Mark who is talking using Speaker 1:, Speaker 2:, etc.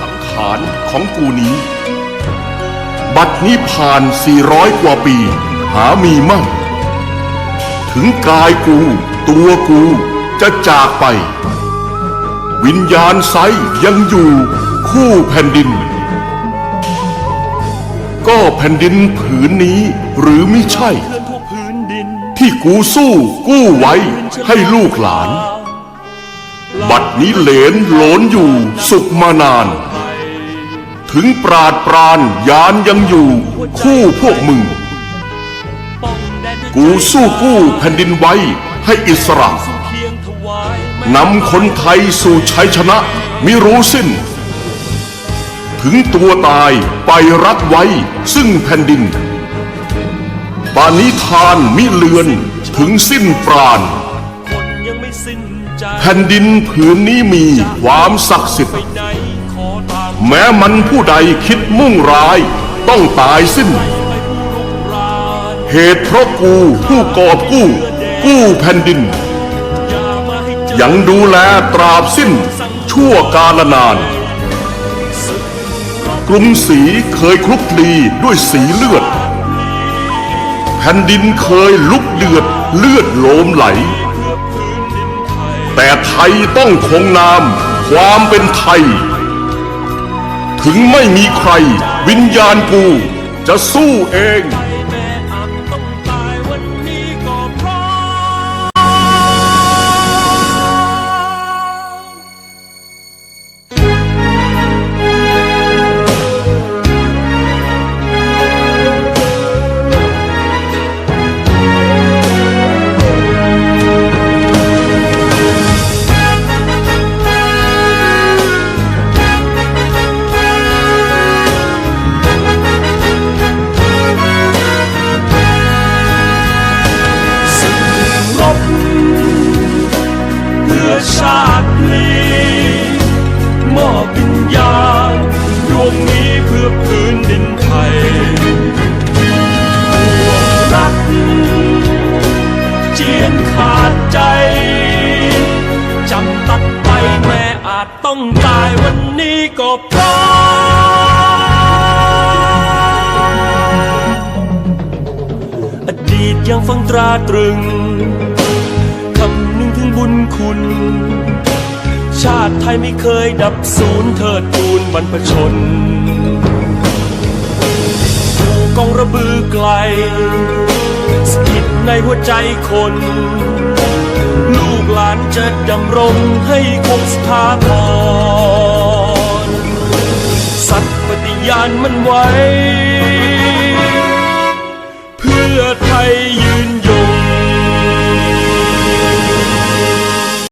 Speaker 1: สังขารของกูนี้ บัดนี้ผ่าน 400 กว่าปี หามีมั่ง ถึงกายกู ตัวกูจะจากไป วิญญาณไซยังอยู่คู่แผ่นดิน ก็แผ่นดินผืนนี้หรือไม่ใช่
Speaker 2: ที่
Speaker 1: กูสู้กู้ไว้ให้ลูกหลาน บัดนี้เหลนหลนอยู่สุขมานาน ถึงปราดปรานยานยังอยู่คู่พวกมึง กูสู้กู้แผ่นดินไว้ให้อิสระนำคนไทยสู่ชัยชนะมิรู้สิ้น ถึงตัวตายไปรักไว้ซึ่งแผ่นดินปานิทานมิเลือนถึงสิ้นปราณ
Speaker 2: คนยังไม่สิ้น
Speaker 1: แผ่นดินผืนนี้มีความศักดิ์สิท
Speaker 2: ไป
Speaker 1: ธิ์
Speaker 2: ไหนขอตาม
Speaker 1: แม้มันผู้ใดคิดมุ่งร้ายต้องตายสิ้น
Speaker 2: ไปผู้ลุกราน
Speaker 1: เหตุเพราะกูผู้กอบกู้ กู้แผ่นดิน
Speaker 2: อย่ามาให้เจอ
Speaker 1: ยังดูแลตราบสิ้นชั่วกาลนาน กรุงศรีเคยคลุกคลีด้วยสีเลือด แผ่นดินเคยลุกเดือดเลือดโลมไหล แต่ไทยต้องคงนาม ความเป็นไทย ถึงไม่มีใคร วิญญาณกูจะสู้เอง
Speaker 2: ชาตินี้มอบวิญญาณดวงนี้เพื่อพื้นดินไทยห่วงรักเจียนขาดใจจำตัดไปแม่อาจต้องตายวันนี้ก็เพราะอดีตยังฟังตราตรึง บุญคุณ ชาติไทยไม่เคยดับศูนย์เธอทูนบรรพชนภูกองระบือไกลสถิตในหัวใจคน ลูกหลานจะดำรงให้คงสถาพรสัตย์ปฏิญาณมันไว้ เพื่อไทย